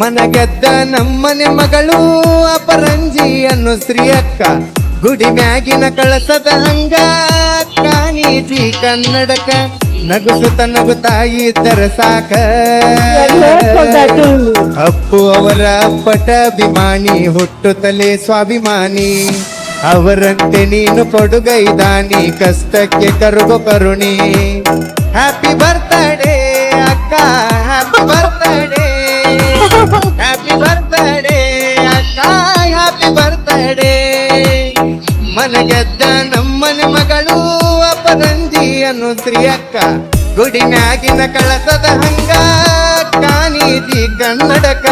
ಮನಗೆದ್ದ ನಮ್ಮನೆ ಮಗಳು ಅಪರಂಜಿ ಅನ್ನು ಸ್ತ್ರೀಯಕ್ಕ, ಗುಡಿ ಮ್ಯಾಗಿನ ಕಳಸದ ಹಂಗ ಕಾಣೀಜಿ ಕನ್ನಡಕ ನಗುಸುತ್ತ ತಾಯಿ ತರ ಸಾಕ. ಅಪ್ಪು ಅವರ ಪಟ ಅಭಿಮಾನಿ ಹುಟ್ಟುತ್ತಲೇ ಸ್ವಾಭಿಮಾನಿ. ಅವರಂತೆ ನೀನು ಕೊಡುಗೈದಾನಿ ಕಷ್ಟಕ್ಕೆ ಕರುಗು ಕರುಣಿ. ಹ್ಯಾಪಿ ಬರ್ತಡೇ ಅಕ್ಕ. ಹ್ಯಾಪಿ ಬರ್ತಡೇ ಅಕ್ಕ ಹ್ಯಾಪಿ ಬರ್ತಡೇ ಮನಗೆದ್ದ ನಮ್ಮನೆ ಮಗಳು ಅಪರಂಜಿ ಅನ್ನು ಸ್ತ್ರೀ ಅಕ್ಕ ಗುಡಿ ಮ್ಯಾಗಿನ ಕಳಸದ ಹಂಗ ಕಾನೀತಿ ಕನ್ನಡಕ.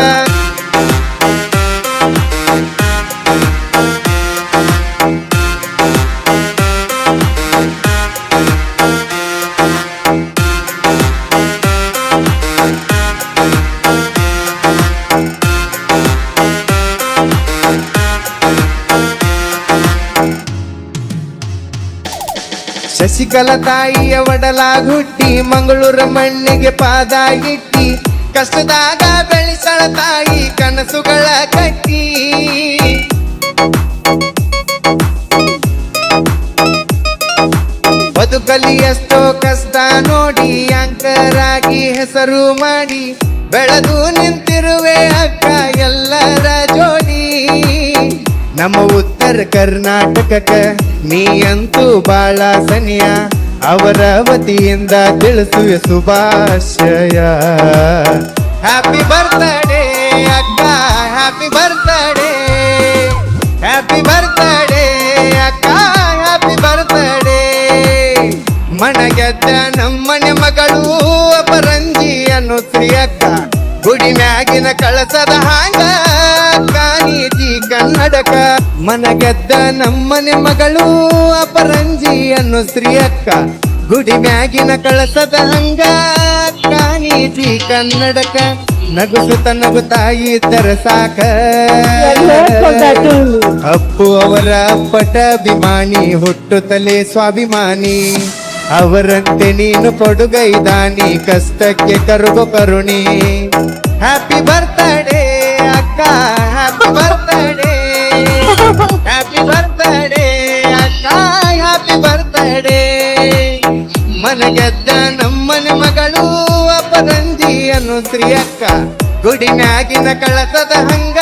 ಶಶಿಕಲ ತಾಯಿಯ ಒಡಲಾಗುಟ್ಟಿ ಮಂಗಳೂರ ಮಣ್ಣಿಗೆ ಪಾದ ಇಟ್ಟಿ ಕಷ್ಟದಾಗ ಬೆಳೆಸಳ ತಾಯಿ ಕನಸುಗಳ ಕಟ್ಟಿ. ಬದುಕಲಿ ಎಷ್ಟೋ ಕಷ್ಟ ನೋಡಿ ಅಂಕರಾಗಿ ಹೆಸರು ಮಾಡಿ, ಬೆಳೆದು ನಿಂತಿರುವೆ ಅಕ್ಕ ಎಲ್ಲರ ಕರ್ನಾಟಕಕ್ಕ ನೀಯಂತೂ ಬಾಳ ಸನಿಯ. ಅವರ ವತಿಯಿಂದ ತಿಳಿಸುವೆ ಶುಭಾಶಯ. ಹ್ಯಾಪಿ ಬರ್ತಡೇ ಅಕ್ಕ. ಹ್ಯಾಪಿ ಬರ್ತಡೇ ಹ್ಯಾಪಿ ಬರ್ತಡೇ ಅಕ್ಕ. ಹ್ಯಾಪಿ ಬರ್ತಡೇ ಮಣಗೆದ್ದ ನಮ್ಮನೆ ಮಗಳು ಅಪರಂಜಿ ಅನ್ನೋ ಸ್ತ್ರೀ ಅಕ್ಕ. ಗುಡಿ ಮ್ಯಾಗಿನ ಕಳಸದ ಹಾಂಗ ಕಾನೀತಿ ಕನ್ನಡಕ ಮನಗೆದ್ದ ನಮ್ಮನೆ ಮಗಳು ಅಪರಂಜಿ ಅನ್ನೋ ಸ್ತ್ರೀಯಕ್ಕ, ಗುಡಿ ಮ್ಯಾಗಿನ ಕಳಸದ ಹಂಗ ಕಾಣಿಸಿ ಕನ್ನಡಕ, ನಗುಸುತ್ತ ತಾಯಿ ತರ ಸಾಕ. ಅಪ್ಪು ಅವರ ಪಟ ಅಭಿಮಾನಿ ಹುಟ್ಟುತ್ತಲೇ ಸ್ವಾಭಿಮಾನಿ. ಅವರಂತೆ ನೀನು ಕೊಡುಗೈದಾನಿ ಕಷ್ಟಕ್ಕೆ ಕರುಗು ಕರುಣಿ. ಹ್ಯಾಪಿ ಬರ್ತಡೇ ಅಕ್ಕ. ಮನಗೆದ್ದ ನಮ್ಮನೆ ಮಗಳು ಅಪರಂಜಿ ಅನ್ನು ಗುಡಿ ಮ್ಯಾಗಿನ ಕಳಸದ ಹಂಗ.